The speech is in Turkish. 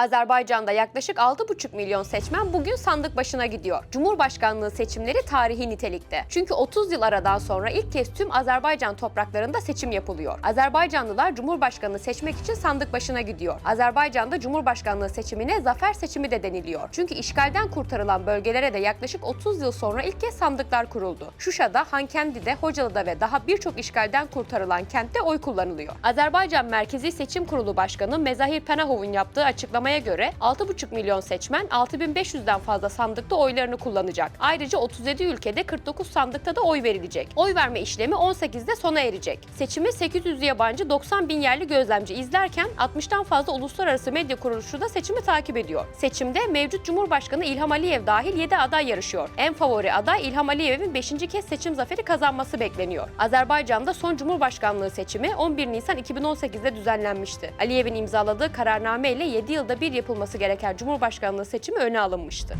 Azerbaycan'da yaklaşık 6,5 milyon seçmen bugün sandık başına gidiyor. Cumhurbaşkanlığı seçimleri tarihi nitelikte. Çünkü 30 yıl aradan sonra ilk kez tüm Azerbaycan topraklarında seçim yapılıyor. Azerbaycanlılar Cumhurbaşkanını seçmek için sandık başına gidiyor. Azerbaycan'da Cumhurbaşkanlığı seçimine zafer seçimi de deniliyor. Çünkü işgalden kurtarılan bölgelere de yaklaşık 30 yıl sonra ilk kez sandıklar kuruldu. Şuşa'da, Hankendi'de, Hocalı'da ve daha birçok işgalden kurtarılan kentte oy kullanılıyor. Azerbaycan Merkezi Seçim Kurulu Başkanı Mezahir Penahov'un yaptığı açıklamaya göre 6,5 milyon seçmen 6500'den fazla sandıkta oylarını kullanacak. Ayrıca 37 ülkede 49 sandıkta da oy verilecek. Oy verme işlemi 18'de sona erecek. Seçimi 800 yabancı 90 bin yerli gözlemci izlerken 60'tan fazla uluslararası medya kuruluşu da seçimi takip ediyor. Seçimde mevcut Cumhurbaşkanı İlham Aliyev dahil 7 aday yarışıyor. En favori aday İlham Aliyev'in 5. kez seçim zaferi kazanması bekleniyor. Azerbaycan'da son Cumhurbaşkanlığı seçimi 11 Nisan 2018'de düzenlenmişti. Aliyev'in imzaladığı kararname ile 7 yılda bir yapılması gereken Cumhurbaşkanlığı seçimi öne alınmıştı.